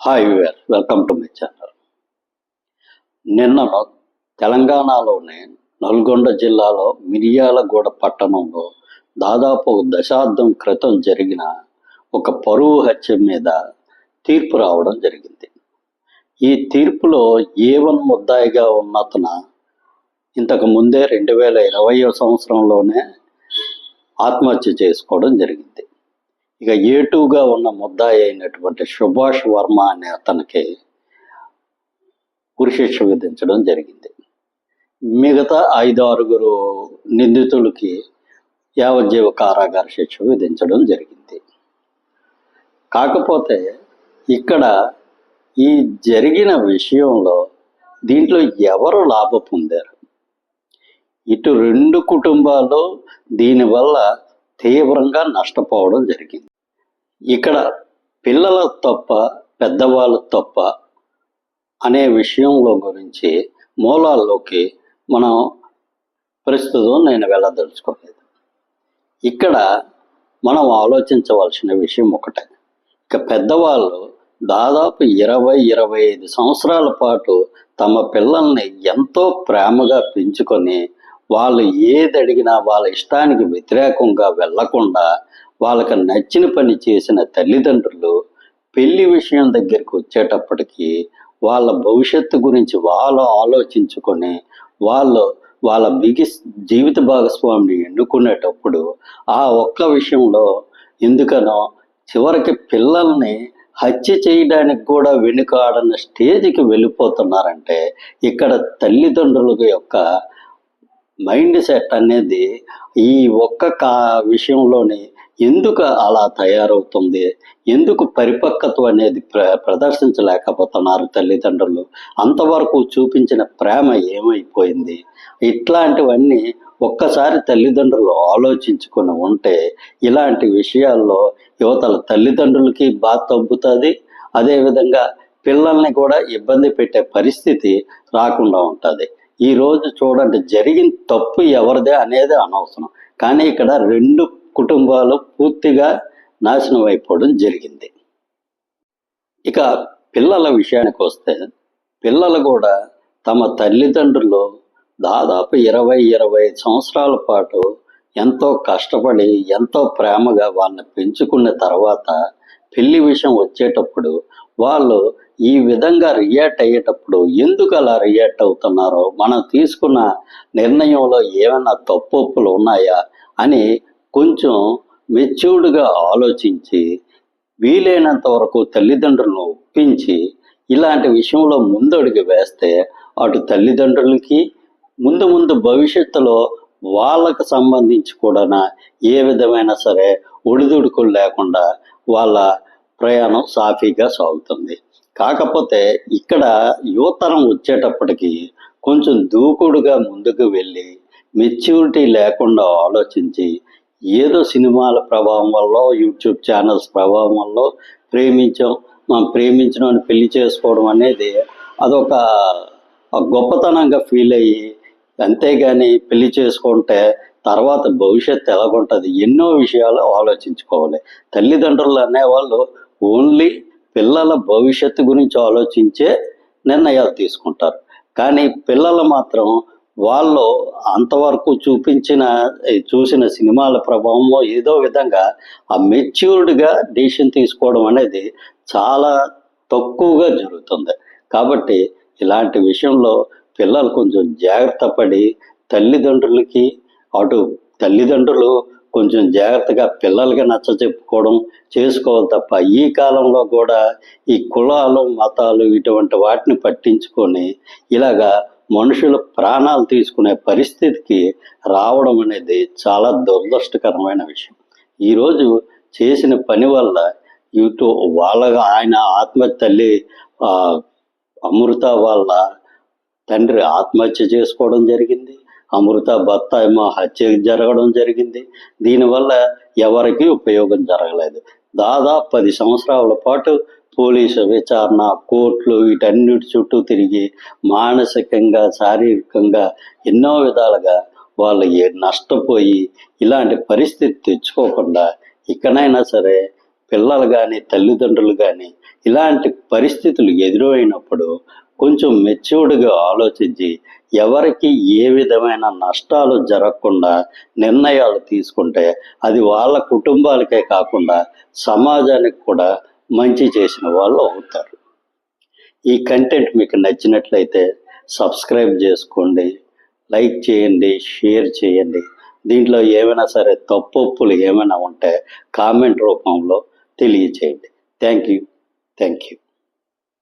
Hi where welcome to my channel నిన్న తెలంగాణలోని నల్గొండ జిల్లాలో మిరియాలగూడ పట్టణంలో దాదాపు దశాబ్దం క్రితం జరిగిన ఒక పరువు హత్య మీద తీర్పు రావడం జరిగింది. ఈ తీర్పులో ఏవన్ ముద్దాయిగా ఉన్నతన ఇంతకు ముందే రెండు వేల ఇరవై సంవత్సరంలోనే ఆత్మహత్య చేసుకోవడం జరిగింది. ఇక ఏటుగా ఉన్న ముద్దాయి అయినటువంటి సుభాష్ వర్మ అనే అతనికి ఉరిశిక్ష విధించడం జరిగింది. మిగతా ఐదు ఆరుగురు నిందితులకి యావజ్జీవ కారాగార శిక్ష విధించడం జరిగింది. కాకపోతే ఇక్కడ ఈ జరిగిన విషయంలో దీంట్లో ఎవరు లాభ పొందారు? ఇటు రెండు కుటుంబాలు దీనివల్ల తీవ్రంగా నష్టపోవడం జరిగింది. ఇక్కడ పిల్లల తప్ప పెద్దవాళ్ళ తప్ప అనే విషయంలో గురించి మూలాల్లోకి మనం ప్రస్తుతం నేను వెళ్ళదలుచుకోలేదు. ఇక్కడ మనం ఆలోచించవలసిన విషయం ఒకటే. ఇక పెద్దవాళ్ళు దాదాపు ఇరవై ఇరవై ఐదు సంవత్సరాల పాటు తమ పిల్లల్ని ఎంతో ప్రేమగా పెంచుకొని వాళ్ళు ఏది అడిగినా వాళ్ళ ఇష్టానికి వ్యతిరేకంగా వెళ్ళకుండా వాళ్ళకి నచ్చిన పని చేసిన తల్లిదండ్రులు పెళ్ళి విషయం దగ్గరికి వచ్చేటప్పటికి వాళ్ళ భవిష్యత్తు గురించి వాళ్ళు ఆలోచించుకొని వాళ్ళు వాళ్ళ బిగి జీవిత భాగస్వామిని ఎన్నుకునేటప్పుడు ఆ ఒక్క విషయంలో ఎందుకనో చివరికి పిల్లల్ని హత్య చేయడానికి కూడా వెనుకాడన్న స్టేజ్కి వెళ్ళిపోతున్నారంటే ఇక్కడ తల్లిదండ్రుల యొక్క మైండ్ సెట్ అనేది ఈ ఒక్క కా విషయంలోనే ఎందుకు అలా తయారవుతుంది? ఎందుకు పరిపక్వత అనేది ప్ర ప్రదర్శించలేకపోతున్నారు తల్లిదండ్రులు? అంతవరకు చూపించిన ప్రేమ ఏమైపోయింది? ఇట్లాంటివన్నీ ఒక్కసారి తల్లిదండ్రులు ఆలోచించుకొని ఉంటే ఇలాంటి విషయాల్లో యువతల తల్లిదండ్రులకి బాధ తగ్గుతుంది. అదేవిధంగా పిల్లల్ని కూడా ఇబ్బంది పెట్టే పరిస్థితి రాకుండా ఉంటుంది. ఈరోజు చూడండి జరిగిన తప్పు ఎవరిదే అనేది అనవసరం. కానీ ఇక్కడ రెండు కుటుంబాలు పూర్తిగా నాశనం అయిపోవడం జరిగింది. ఇక పిల్లల విషయానికి వస్తే పిల్లలు కూడా తమ తల్లిదండ్రులు దాదాపు ఇరవై ఇరవై సంవత్సరాల పాటు ఎంతో కష్టపడి ఎంతో ప్రేమగా వాళ్ళని పెంచుకున్న తర్వాత పెళ్ళి విషయం వచ్చేటప్పుడు వాళ్ళు ఈ విధంగా రియాక్ట్ అయ్యేటప్పుడు ఎందుకు అలా రియాక్ట్ అవుతున్నారో మనం తీసుకున్న నిర్ణయంలో ఏమైనా తప్పులు ఉన్నాయా అని కొంచెం మెచ్యూర్డ్గా ఆలోచించి వీలైనంత వరకు తల్లిదండ్రులను ఒప్పించి ఇలాంటి విషయంలో ముందడుగు వేస్తే అటు తల్లిదండ్రులకి ముందు ముందు భవిష్యత్తులో వాళ్ళకు సంబంధించి కూడా ఏ విధమైన సరే ఒడిదుడుకులు లేకుండా వాళ్ళ ప్రయాణం సాఫీగా సాగుతుంది. కాకపోతే ఇక్కడ యువతరం వచ్చేటప్పటికి కొంచెం దూకుడుగా ముందుకు వెళ్ళి మెచ్యూరిటీ లేకుండా ఆలోచించి ఏదో సినిమాల ప్రభావం వల్ల యూట్యూబ్ ఛానల్స్ ప్రభావం వల్ల ప్రేమించాం మనం ప్రేమించడం అని పెళ్ళి చేసుకోవడం అనేది అదొక గొప్పతనంగా ఫీల్ అయ్యి అంతేగాని పెళ్ళి చేసుకుంటే తర్వాత భవిష్యత్తు ఎలాగుంటుంది? ఎన్నో విషయాలు ఆలోచించుకోవాలి. తల్లిదండ్రులు అనేవాళ్ళు ఓన్లీ పిల్లల భవిష్యత్తు గురించి ఆలోచించే నిర్ణయాలు తీసుకుంటారు. కానీ పిల్లలు మాత్రం వాళ్ళు అంతవరకు చూపించిన చూసిన సినిమాల ప్రభావంలో ఏదో విధంగా ఆ మెచ్యూర్డ్గా డిసిషన్ తీసుకోవడం అనేది చాలా తక్కువగా జరుగుతుంది. కాబట్టి ఇలాంటి విషయంలో పిల్లలు కొంచెం జాగ్రత్త పడి తల్లిదండ్రులకి అటు తల్లిదండ్రులు కొంచెం జాగ్రత్తగా పిల్లలకి నచ్చ చెప్పుకోవడం చేసుకోవాలి తప్ప ఈ కాలంలో కూడా ఈ కులాలు మతాలు ఇటువంటి వాటిని పట్టించుకొని ఇలాగా మనుషుల ప్రాణాలు తీసుకునే పరిస్థితికి రావడం అనేది చాలా దురదృష్టకరమైన విషయం. ఈరోజు చేసిన పని వల్ల ఇటు వాళ్ళగా ఆయన ఆత్మహత్య తల్లి ఆ, అమృత వాళ్ళ తండ్రి ఆత్మహత్య చేసుకోవడం జరిగింది. అమృత భర్త ఏమో హత్య జరగడం జరిగింది. దీనివల్ల ఎవరికి ఉపయోగం జరగలేదు. దాదాపు పది సంవత్సరాల పాటు పోలీసు విచారణ కోర్టులు వీటన్నిటి చుట్టూ తిరిగి మానసికంగా శారీరకంగా ఎన్నో విధాలుగా వాళ్ళు నష్టపోయి ఇలాంటి పరిస్థితి తెచ్చుకోకుండా ఇకనైనా సరే పిల్లలు కానీ తల్లిదండ్రులు కానీ ఇలాంటి పరిస్థితులు ఎదురైనప్పుడు కొంచెం మెచ్యూర్డ్గా ఆలోచించి ఎవరికి ఏ విధమైన నష్టాలు జరగకుండా నిర్ణయాలు తీసుకుంటే అది వాళ్ళ కుటుంబాలకే కాకుండా సమాజానికి కూడా మంచి చేసిన వాళ్ళు అవుతారు. ఈ కంటెంట్ మీకు నచ్చినట్లయితే సబ్స్క్రైబ్ చేసుకోండి లైక్ చేయండి షేర్ చేయండి. దీంట్లో ఏమైనా సరే తప్పొప్పులు ఏమైనా ఉంటే కామెంట్ రూపంలో తెలియచేయండి. Thank you thank you